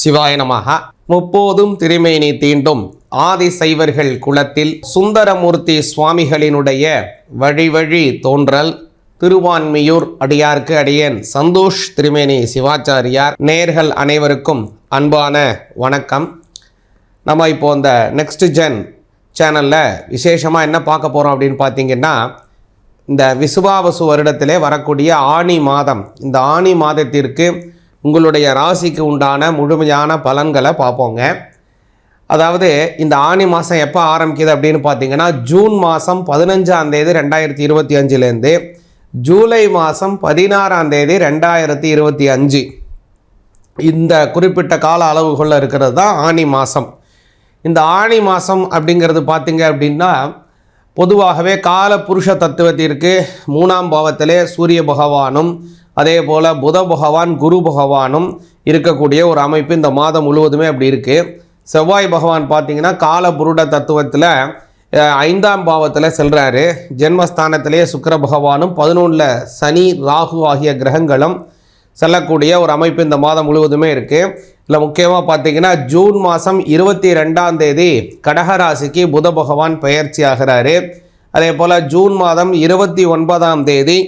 சிவாய நமக முப்போதும் திருமேனி தீண்டும் ஆதி சைவர்கள் குலத்தில் சுந்தரமூர்த்தி சுவாமிகளினுடைய வழி வழி தோன்றல். திருவான்மியூர் அடியார்க்கு அடியேன் சந்தோஷ் திருமேனி சிவாச்சாரியார். நேர்கள் அனைவருக்கும் அன்பான வணக்கம். நம்ம இப்போ இந்த நெக்ஸ்ட் ஜென் சேனலில் விசேஷமாக என்ன பார்க்க போகிறோம் அப்படின்னு பார்த்தீங்கன்னா இந்த விசுவாவசு வருடத்திலே வரக்கூடிய ஆணி மாதம். இந்த ஆணி மாதத்திற்கு உங்களுடைய ராசிக்கு உண்டான முழுமையான பலன்களை பார்ப்போங்க. அதாவது இந்த ஆணி மாதம் எப்போ ஆரம்பிக்குது அப்படின்னு பார்த்தீங்கன்னா ஜூன் மாதம் பதினஞ்சாம் தேதி ரெண்டாயிரத்தி இருபத்தி அஞ்சுலேருந்து ஜூலை மாதம் பதினாறாம் தேதி ரெண்டாயிரத்தி இருபத்தி அஞ்சு. இந்த குறிப்பிட்ட கால அளவுகளில் இருக்கிறது தான் ஆணி மாதம் இந்த ஆணி மாதம் அப்படிங்கிறது பார்த்தீங்க அப்படின்னா பொதுவாகவே கால புருஷ தத்துவத்திற்கு மூணாம் பாவத்திலே சூரிய பகவானும் அதே போல் புத பகவான் குரு பகவானும் இருக்கக்கூடிய ஒரு அமைப்பு இந்த மாதம் முழுவதுமே அப்படி இருக்குது செவ்வாய் பகவான் பார்த்தீங்கன்னா கால புருட தத்துவத்தில் ஐந்தாம் பாவத்தில் செல்கிறாரு ஜென்மஸ்தானத்திலேயே சுக்கர பகவானும் பதினொன்றில் சனி ராகு ஆகிய கிரகங்களும் செல்லக்கூடிய ஒரு அமைப்பு இந்த மாதம் முழுவதுமே இருக்குது இதில் முக்கியமாக பார்த்தீங்கன்னா ஜூன் மாதம் இருபத்தி ரெண்டாம் தேதி கடகராசிக்கு புத பகவான் பெயர்ச்சி ஆகிறாரு. அதே போல் ஜூன் மாதம் இருபத்தி ஒன்பதாம் தேதி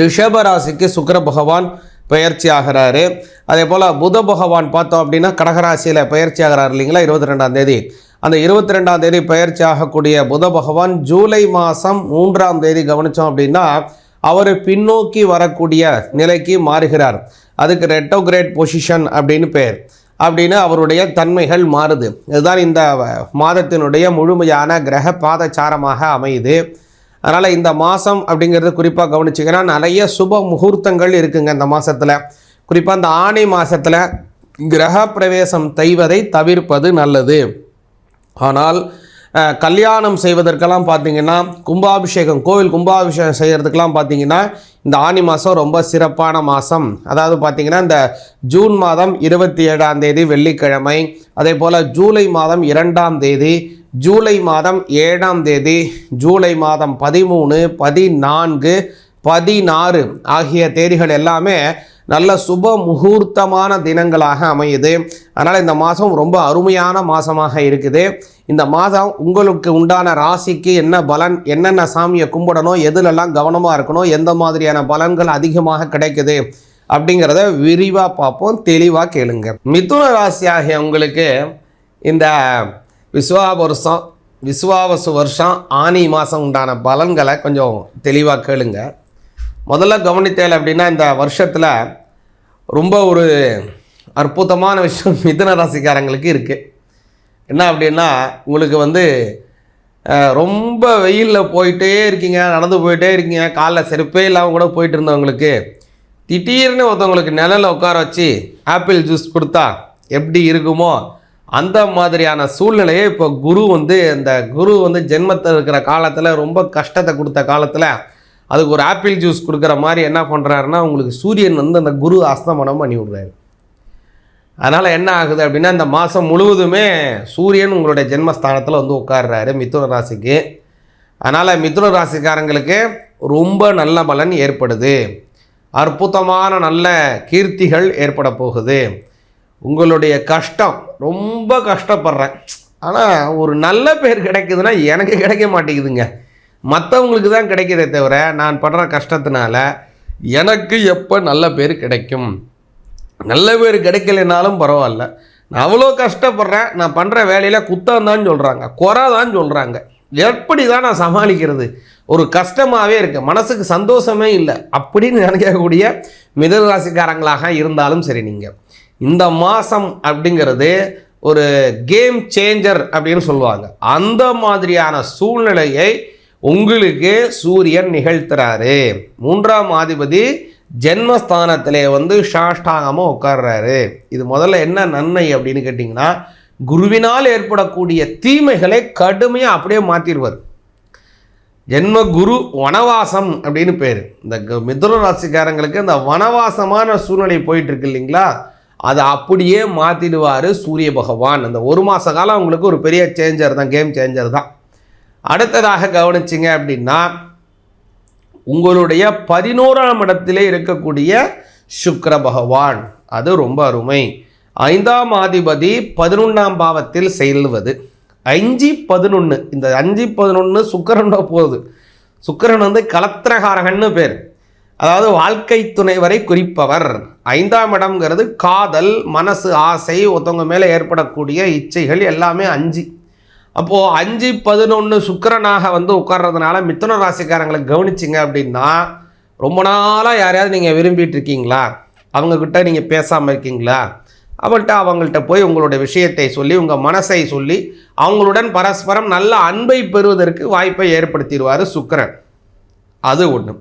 ரிஷபராசிக்கு சுக்கர பகவான் பெயர்ச்சி ஆகிறாரு அதே போல் புத பகவான் பார்த்தோம் அப்படின்னா கடகராசியில் பயிற்சி ஆகிறார் இல்லைங்களா? இருபத்தி ரெண்டாம் தேதி. அந்த இருபத்தி ரெண்டாம் தேதி பயிற்சி ஆகக்கூடிய புத பகவான் ஜூலை மாதம் மூன்றாம் தேதி கவனித்தோம் அப்படின்னா அவர் பின்னோக்கி வரக்கூடிய நிலைக்கு மாறுகிறார். அதுக்கு ரெட்டோகிரேட் பொசிஷன் அப்படின்னு பேர். அப்படின்னு அவருடைய தன்மைகள் மாறுது. இதுதான் இந்த மாதத்தினுடைய முழுமையான கிரக பாதச்சாரமாக அமையுது. அதனால் இந்த மாதம் அப்படிங்கிறது குறிப்பாக கவனிச்சிங்கன்னா நிறைய சுப முகூர்த்தங்கள் இருக்குங்க இந்த மாதத்தில் குறிப்பாக இந்த ஆணை மாதத்தில் கிரக பிரவேசம் செய்வதை தவிர்ப்பது நல்லது. ஆனால் கல்யாணம் செய்வதற்கெல்லாம் பார்த்தீங்கன்னா கும்பாபிஷேகம் கோவில் கும்பாபிஷேகம் செய்கிறதுக்கெல்லாம் பார்த்தீங்கன்னா இந்த ஆனி மாதம் ரொம்ப சிறப்பான மாதம் அதாவது பார்த்தீங்கன்னா இந்த ஜூன் மாதம் இருபத்தி ஏழாம் தேதி வெள்ளிக்கிழமை அதே போல் ஜூலை மாதம் இரண்டாம் தேதி ஜூலை மாதம் ஏழாம் தேதி ஜூலை மாதம் பதிமூணு பதினான்கு பதினாறு ஆகிய தேதிகள் எல்லாமே நல்ல சுப முகூர்த்தமான தினங்களாக அமையுது. அதனால் இந்த மாதம் ரொம்ப அருமையான மாதமாக இருக்குது. இந்த மாதம் உங்களுக்கு உண்டான ராசிக்கு என்ன பலன் என்னென்ன சாமியை கும்பிடணும் எதுலெல்லாம் கவனமாக இருக்கணும் எந்த மாதிரியான பலன்கள் அதிகமாக கிடைக்குது அப்படிங்கிறத விரிவாக பார்ப்போம் தெளிவாக கேளுங்க. மிதுன ராசி ஆகிய உங்களுக்கு இந்த விஸ்வாவருஷம் விஸ்வாவசு வருஷம் ஆனி மாதம் உண்டான பலன்களை கொஞ்சம் தெளிவாக கேளுங்க. முதல்ல கவனித்தேன் அப்படின்னா இந்த வருஷத்தில் ரொம்ப ஒரு அற்புதமான விஷயம் மிதன ராசிக்காரங்களுக்கு இருக்குது என்ன அப்படின்னா உங்களுக்கு வந்து ரொம்ப வெயிலில் போயிட்டே இருக்கீங்க நடந்து போயிட்டே இருக்கீங்க காலைல செருப்பே இல்லாமல் கூட போயிட்டு இருந்தவங்களுக்கு திடீர்னு ஒருத்தவங்களுக்கு நிழல்ல உட்கார வச்சு ஆப்பிள் ஜூஸ் கொடுத்தா எப்படி இருக்குமோ அந்த மாதிரியான சூழ்நிலையை இப்போ குரு வந்து இந்த குரு வந்து ஜென்மத்தில் இருக்கிற காலத்தில் ரொம்ப கஷ்டத்தை கொடுத்த காலத்தில் அதுக்கு ஒரு ஆப்பிள் ஜூஸ் கொடுக்குற மாதிரி என்ன பண்ணுறாருன்னா உங்களுக்கு சூரியன் வந்து அந்த குரு அஸ்தமனம் பண்ணி விடுறாரு. அதனால் என்ன ஆகுது அப்படின்னா இந்த மாதம் முழுவதுமே சூரியன் உங்களுடைய ஜென்மஸ்தானத்தில் வந்து உட்கார்றாரு மிதுன ராசிக்கு. அதனால் மிதுன ராசிக்காரங்களுக்கு ரொம்ப நல்ல பலன் ஏற்படுது. அற்புதமான நல்ல கீர்த்திகள் ஏற்பட போகுது. உங்களுடைய கஷ்டம் ரொம்ப கஷ்டப்படுறேன். ஆனால் ஒரு நல்ல பேர் கிடைக்குதுன்னா எனக்கு கிடைக்க மாட்டேங்குதுங்க. மற்றவங்களுக்கு தான் கிடைக்கிறதே தவிர நான் படுற கஷ்டத்தினால எனக்கு எப்போ நல்ல பேர் கிடைக்கும்? நல்ல பேர் கிடைக்கலைனாலும் பரவாயில்ல. நான் அவ்வளோ கஷ்டப்படுறேன். நான் பண்ணுற வேலையில் குத்தம் தான் சொல்கிறாங்க குறை தான் சொல்கிறாங்க எப்படி தான் நான் சமாளிக்கிறது? ஒரு கஷ்டமாகவே இருக்குது மனசுக்கு சந்தோஷமே இல்லை. அப்படின்னு நினைக்கக்கூடிய மிதராசிக்காரங்களாக இருந்தாலும் சரி நீங்கள் இந்த மாதம் அப்படிங்கிறது ஒரு கேம் சேஞ்சர் அப்படின்னு சொல்லுவாங்க. அந்த மாதிரியான சூழ்நிலையை உங்களுக்கு சூரியன் நிகழ்த்துறாரு. மூன்றாம் அதிபதி ஜென்மஸ்தானத்திலே வந்து சாஷ்டாங்கமாக உட்கார்றாரு. இது முதல்ல என்ன நன்மை அப்படின்னு கேட்டிங்கன்னா குருவினால் ஏற்படக்கூடிய தீமைகளை கடுமையாக அப்படியே மாற்றிடுவார் ஜென்ம குரு வனவாசம் அப்படின்னு பேர். இந்த க- மிதுன ராசிக்காரங்களுக்கு இந்த வனவாசமான சூழ்நிலை போயிட்டு இருக்கு இல்லைங்களா? அதை அப்படியே மாற்றிடுவார் சூரிய பகவான். அந்த ஒரு மாத காலம் அவங்களுக்கு ஒரு பெரிய சேஞ்சர் தான் கேம் சேஞ்சர் தான். அடுத்ததாக கவனிச்சிங்க அப்படின்னா உங்களுடைய பதினோராம் இடத்திலே இருக்கக்கூடிய சுக்கர பகவான். அது ரொம்ப அருமை. ஐந்தாம் ஆதிபதி பதினொன்றாம் பாவத்தில் செல்வது அஞ்சு பதினொன்று இந்த அஞ்சு பதினொன்று சுக்கரனோட போகுது. சுக்கிரன் வந்து கலத்திரகாரகன்னு பேர். அதாவது வாழ்க்கை துணை வரை குறிப்பவர். ஐந்தாம் இடம்ங்கிறது காதல் மனசு ஆசை ஒருத்தவங்க மேலே ஏற்படக்கூடிய இச்சைகள் எல்லாமே அஞ்சு. அப்போது அஞ்சு பதினொன்று சுக்கரனாக வந்து உட்கார்றதுனால மித்தன ராசிக்காரங்களை கவனிச்சிங்க அப்படின்னா ரொம்ப நாளாக யாரையாவது நீங்கள் விரும்பிட்டு இருக்கீங்களா? அவங்கக்கிட்ட நீங்கள் பேசாமல் இருக்கீங்களா? அவங்கள்ட்ட அவங்கள்ட்ட போய் உங்களுடைய விஷயத்தை சொல்லி உங்கள் மனசை சொல்லி அவங்களுடன் பரஸ்பரம் நல்ல அன்பை பெறுவதற்கு வாய்ப்பை ஏற்படுத்திடுவார் சுக்கரன். அது ஒன்று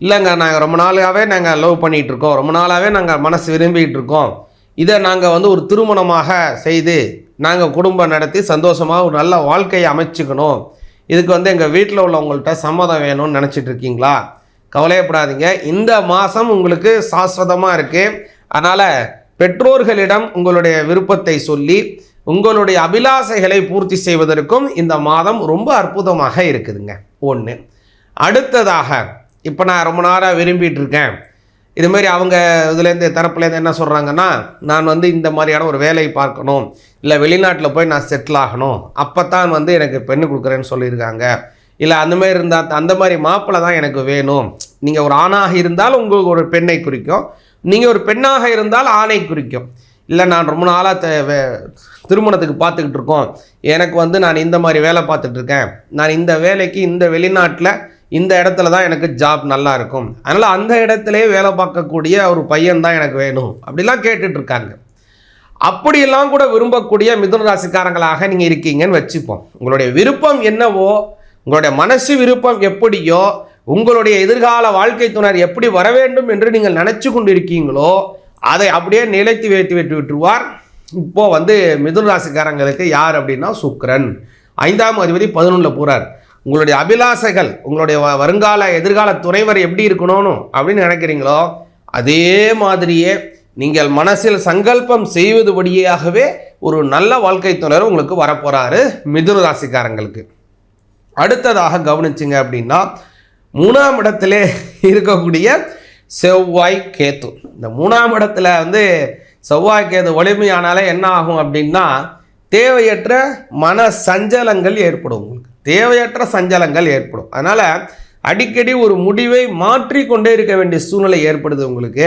இல்லைங்க நாங்கள் ரொம்ப நாளாகவே நாங்கள் லவ் பண்ணிகிட்டு இருக்கோம் ரொம்ப நாளாகவே நாங்கள் மனசு விரும்பிகிட்டு இருக்கோம் இதை நாங்கள் வந்து ஒரு திருமணமாக செய்து நாங்கள் குடும்பம் நடத்தி சந்தோஷமாக ஒரு நல்ல வாழ்க்கையை அமைச்சுக்கணும். இதுக்கு வந்து எங்கள் வீட்டில் உள்ளவங்கள்ட்ட சம்மதம் வேணும்னு நினச்சிட்டு இருக்கீங்களா? கவலையப்படாதீங்க. இந்த மாதம் உங்களுக்கு சாஸ்வதமாக இருக்குது அதனால் பெற்றோர்களிடம் உங்களுடைய விருப்பத்தை சொல்லி உங்களுடைய அபிலாசைகளை பூர்த்தி செய்வதற்கும் இந்த மாதம் ரொம்ப அற்புதமாக இருக்குதுங்க. ஒன்று அடுத்ததாக இப்போ நான் ரொம்ப நாளாக விரும்பிட்டு இருக்கேன் இதுமாரி அவங்க இதுலேருந்து தரப்புலேருந்து என்ன சொல்கிறாங்கன்னா நான் வந்து இந்த மாதிரியான ஒரு வேலையை பார்க்கணும். இல்லை வெளிநாட்டில் போய் நான் செட்டில் ஆகணும். அப்போ தான் வந்து எனக்கு பெண்ணு கொடுக்குறேன்னு சொல்லியிருக்காங்க. இல்லை அந்த மாதிரி இருந்தால் அந்த மாதிரி மாப்பிள்ளை தான் எனக்கு வேணும். நீங்கள் ஒரு ஆணாக இருந்தால் உங்களுக்கு ஒரு பெண்ணை குறிக்கும். நீங்கள் ஒரு பெண்ணாக இருந்தால் ஆணை குறிக்கும். இல்லை நான் ரொம்ப நாளாக திருமணத்துக்கு பார்த்துக்கிட்டு இருக்கோம். எனக்கு வந்து நான் இந்த மாதிரி வேலை பார்த்துட்ருக்கேன் நான் இந்த வேலைக்கு இந்த வெளிநாட்டில் இந்த இடத்துல தான் எனக்கு ஜாப் நல்லா இருக்கும். அதனால் அந்த இடத்துலயே வேலை பார்க்கக்கூடிய ஒரு பையன் தான் எனக்கு வேணும். அப்படிலாம் கேட்டுட்டு இருக்காங்க. அப்படியெல்லாம் கூட விரும்பக்கூடிய மிதுன ராசிக்காரங்களாக நீங்கள் இருக்கீங்கன்னு வச்சுப்போம். உங்களுடைய விருப்பம் என்னவோ உங்களுடைய மனசு விருப்பம் எப்படியோ உங்களுடைய எதிர்கால வாழ்க்கை துணர் எப்படி வர வேண்டும் என்று நீங்கள் நினச்சி கொண்டு இருக்கீங்களோ அதை அப்படியே நிலைத்து வைத்து விட்டு விட்டுருவார். இப்போது வந்து மிதுன ராசிக்காரங்களுக்கு யார் அப்படின்னா சுக்ரன் ஐந்தாம் அதிபதி பதினொன்றில் போகிறார் உங்களுடைய அபிலாசைகள் உங்களுடைய வ- வருங்கால எதிர்கால துணைவர் எப்படி இருக்கணும்னு அப்படின்னு நினைக்கிறீங்களோ அதே மாதிரியே நீங்கள் மனசில் சங்கல்பம் செய்வதுபடியாகவே ஒரு நல்ல வாழ்க்கை துணர் உங்களுக்கு வரப்போகிறாரு மிதுன ராசிக்காரங்களுக்கு. அடுத்ததாக கவனிச்சிங்க அப்படின்னா மூணாம் இடத்திலே இருக்கக்கூடிய செவ்வாய் கேத்து. இந்த மூணாம் இடத்துல வந்து செவ்வாய் கேது வலிமையானாலே என்ன ஆகும் அப்படின்னா தேவையற்ற மன சஞ்சலங்கள் ஏற்படும். தேவையற்ற சஞ்சலங்கள் ஏற்படும். அதனால் அடிக்கடி ஒரு முடிவை மாற்றி கொண்டே இருக்க வேண்டிய சூழ்நிலை ஏற்படுது உங்களுக்கு.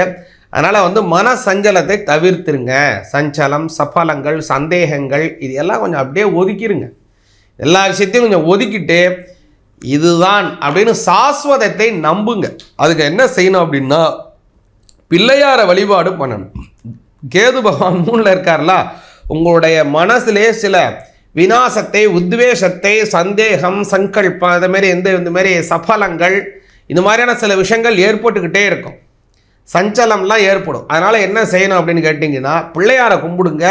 அதனால் வந்து மன சஞ்சலத்தை தவிர்த்துருங்க. சஞ்சலம் சஃபலங்கள் சந்தேகங்கள் இது எல்லாம் கொஞ்சம் அப்படியே ஒதுக்கிடுங்க எல்லா விஷயத்தையும் கொஞ்சம் ஒதுக்கிட்டு இதுதான் அப்படின்னு சாஸ்வதத்தை நம்புங்க. அதுக்கு என்ன செய்யணும் அப்படின்னா பிள்ளையார வழிபாடு பண்ணணும். கேது பகவான் மூணில் இருக்கார்ல உங்களுடைய மனசுலேயே சில வினாசத்தை உத்வேஷத்தை சந்தேகம் சங்கல்பம் அது மாதிரி எந்த இந்த மாதிரி சஃபலங்கள் இந்த மாதிரியான சில விஷயங்கள் ஏற்பட்டுக்கிட்டே இருக்கும். சஞ்சலம்லாம் ஏற்படும். அதனால் என்ன செய்யணும் அப்படின்னு கேட்டிங்கன்னா பிள்ளையாரை கும்பிடுங்க.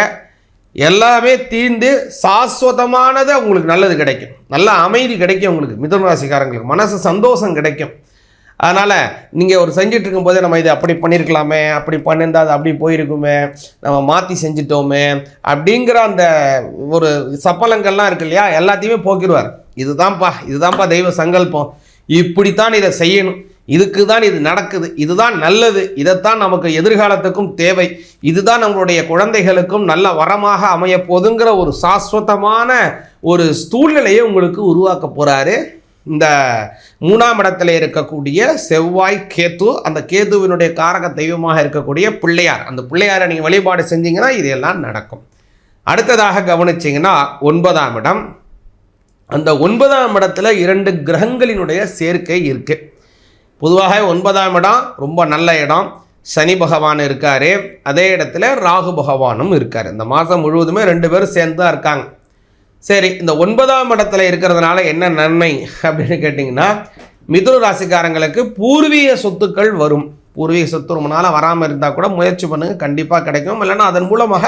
எல்லாமே தீர்ந்து சாஸ்வதமானது உங்களுக்கு நல்லது கிடைக்கும். நல்ல அமைதி கிடைக்கும் உங்களுக்கு மிதன் ராசிக்காரங்களுக்கு மனசு சந்தோஷம் கிடைக்கும். அதனால் நீங்கள் ஒரு செஞ்சுட்டு இருக்கும்போதே நம்ம இதை அப்படி பண்ணியிருக்கலாமே அப்படி பண்ணியிருந்தால் அது அப்படி போயிருக்குமே நம்ம மாற்றி செஞ்சிட்டோமே அப்படிங்கிற அந்த ஒரு சப்பலங்கள்லாம் இருக்கு இல்லையா? எல்லாத்தையுமே போக்கிடுவார் இதுதான்ப்பா இதுதான்ப்பா தெய்வ சங்கல்பம். இப்படித்தான் இதை செய்யணும். இதுக்கு தான் இது நடக்குது. இதுதான் நல்லது. இதைத்தான் நமக்கு எதிர்காலத்துக்கும் தேவை. இதுதான் நம்மளுடைய குழந்தைகளுக்கும் நல்ல வரமாக அமைய போதுங்கிற ஒரு சாஸ்வதமான ஒரு சூழ்நிலையை உங்களுக்கு உருவாக்க போகிறாரு இந்த மூணாம் இடத்துல இருக்கக்கூடிய செவ்வாய் கேத்து அந்த கேதுவினுடைய காரக தெய்வமாக இருக்கக்கூடிய பிள்ளையார். அந்த பிள்ளையாரை நீங்கள் வழிபாடு செஞ்சீங்கன்னா இதெல்லாம் நடக்கும். அடுத்ததாக கவனிச்சிங்கன்னா ஒன்பதாம் இடம். அந்த ஒன்பதாம் இடத்துல இரண்டு கிரகங்களினுடைய சேர்க்கை இருக்கு. பொதுவாக ஒன்பதாம் இடம் ரொம்ப நல்ல இடம். சனி பகவான் இருக்காரு. அதே இடத்துல ராகு பகவானும் இருக்காரு. இந்த மாதம் முழுவதுமே ரெண்டு பேரும் சேர்ந்து தான் இருக்காங்க. சரி இந்த ஒன்பதாம் இடத்துல இருக்கிறதுனால என்ன நன்மை அப்படின்னு கேட்டிங்கன்னா மிதுன ராசிக்காரங்களுக்கு பூர்வீக சொத்துக்கள் வரும். பூர்வீக சொத்து ரொம்ப நாளாக வராமல் இருந்தால் கூட முயற்சி பண்ணுங்க கண்டிப்பாக கிடைக்கும். இல்லைன்னா அதன் மூலமாக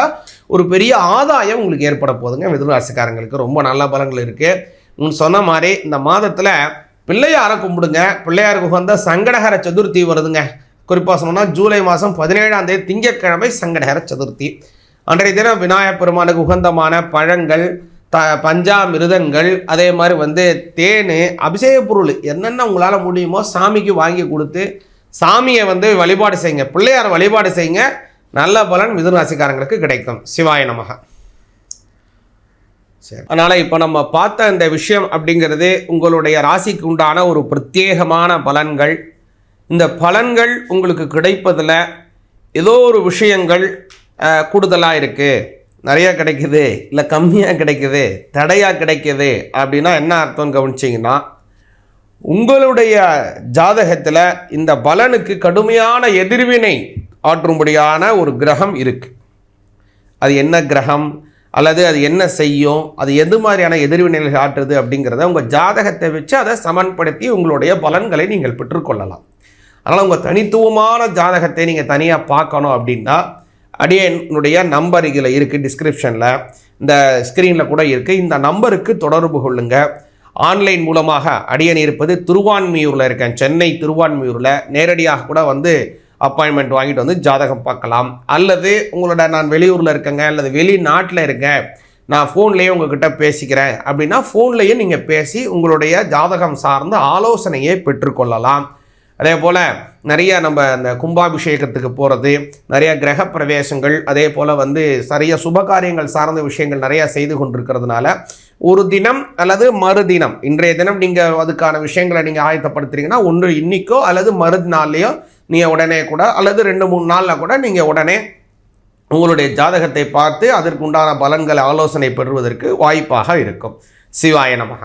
ஒரு பெரிய ஆதாயம் உங்களுக்கு ஏற்பட போகுதுங்க. மிதுன ராசிக்காரங்களுக்கு ரொம்ப நல்ல பலங்கள் இருக்குது உன் சொன்ன மாதிரி இந்த மாதத்தில் பிள்ளையாரை கும்பிடுங்க. பிள்ளையாருக்கு உகந்த சங்கடகர சதுர்த்தி வருதுங்க. குறிப்பாக சொன்னோம்னா ஜூலை மாதம் பதினேழாம் தேதி திங்கட்கிழமை சங்கடகர சதுர்த்தி. அன்றைய தினம் விநாயகப் பெருமானுக்கு உகந்தமான பழங்கள் த பஞ்சாமிருதங்கள் அதே மாதிரி வந்து தேன் அபிஷேக பொருள் என்னென்ன உங்களால் முடியுமோ சாமிக்கு வாங்கி கொடுத்து சாமியை வந்து வழிபாடு செய்யுங்க. பிள்ளையார் வழிபாடு செய்யுங்க. நல்ல பலன் மிதுராசிக்காரங்களுக்கு கிடைக்கும். சிவாய நமக. சரி. அதனால் இப்போ நம்ம பார்த்த இந்த விஷயம் அப்படிங்கிறது உங்களுடைய ராசிக்கு உண்டான ஒரு பிரத்யேகமான பலன்கள். இந்த பலன்கள் உங்களுக்கு கிடைப்பதில் ஏதோ ஒரு விஷயங்கள் கூடுதலாக இருக்குது நிறையா கிடைக்குது இல்லை கம்மியாக கிடைக்குது தடையாக கிடைக்குது அப்படின்னா என்ன அர்த்தம்னு கவனிச்சிங்கன்னா உங்களுடைய ஜாதகத்தில் இந்த பலனுக்கு கடுமையான எதிர்வினை ஆற்றும்படியான ஒரு கிரகம் இருக்குது அது என்ன கிரகம்? அல்லது அது என்ன செய்யும்? அது எது மாதிரியான எதிர்வினைகள் ஆற்றுது அப்படிங்கிறத உங்கள் ஜாதகத்தை வச்சு அதை சமன்படுத்தி உங்களுடைய பலன்களை நீங்கள் பெற்றுக்கொள்ளலாம். அதனால் உங்கள் தனித்துவமான ஜாதகத்தை நீங்கள் தனியாக பார்க்கணும் அப்படின்னா அடியனுடைய நம்பர் இதில் இருக்குது டிஸ்கிரிப்ஷனில் இந்த ஸ்க்ரீனில் கூட இருக்குது இந்த நம்பருக்கு தொடர்பு கொள்ளுங்கள் ஆன்லைன் மூலமாக அடியன் இருப்பது திருவான்மியூரில் இருக்கேன். சென்னை திருவான்மியூரில் நேரடியாக கூட வந்து அப்பாயின்மெண்ட் வாங்கிட்டு வந்து ஜாதகம் பார்க்கலாம். அல்லது உங்களோட நான் வெளியூரில் இருக்கேங்க அல்லது வெளிநாட்டில் இருக்கேன் நான் ஃபோன்லேயே உங்ககிட்ட பேசிக்கிறேன் அப்படின்னா ஃபோன்லேயே நீங்கள் பேசி உங்களுடைய ஜாதகம் சார்ந்த ஆலோசனையை பெற்றுக்கொள்ளலாம். அதே போல் நிறைய நம்ம அந்த கும்பாபிஷேகத்துக்கு போகிறது நிறைய கிரக பிரவேசங்கள் அதே போல் வந்து நிறைய சுபகாரியங்கள் சார்ந்த விஷயங்கள் நிறையா செய்து கொண்டிருக்கிறதுனால ஒரு தினம் அல்லது மறுதினம் இன்றைய தினம் நீங்கள் அதுக்கான விஷயங்களை நீங்கள் ஆயத்தப்படுத்துறீங்கன்னா ஒன்று இன்னைக்கோ அல்லது மறுநாள்லையோ நீங்கள் உடனே கூட அல்லது ரெண்டு மூணு நாளில் கூட நீங்கள் உடனே உங்களுடைய ஜாதகத்தை பார்த்து அதற்குண்டான பலன்களை ஆலோசனை பெறுவதற்கு வாய்ப்பாக இருக்கும். சிவாய நமக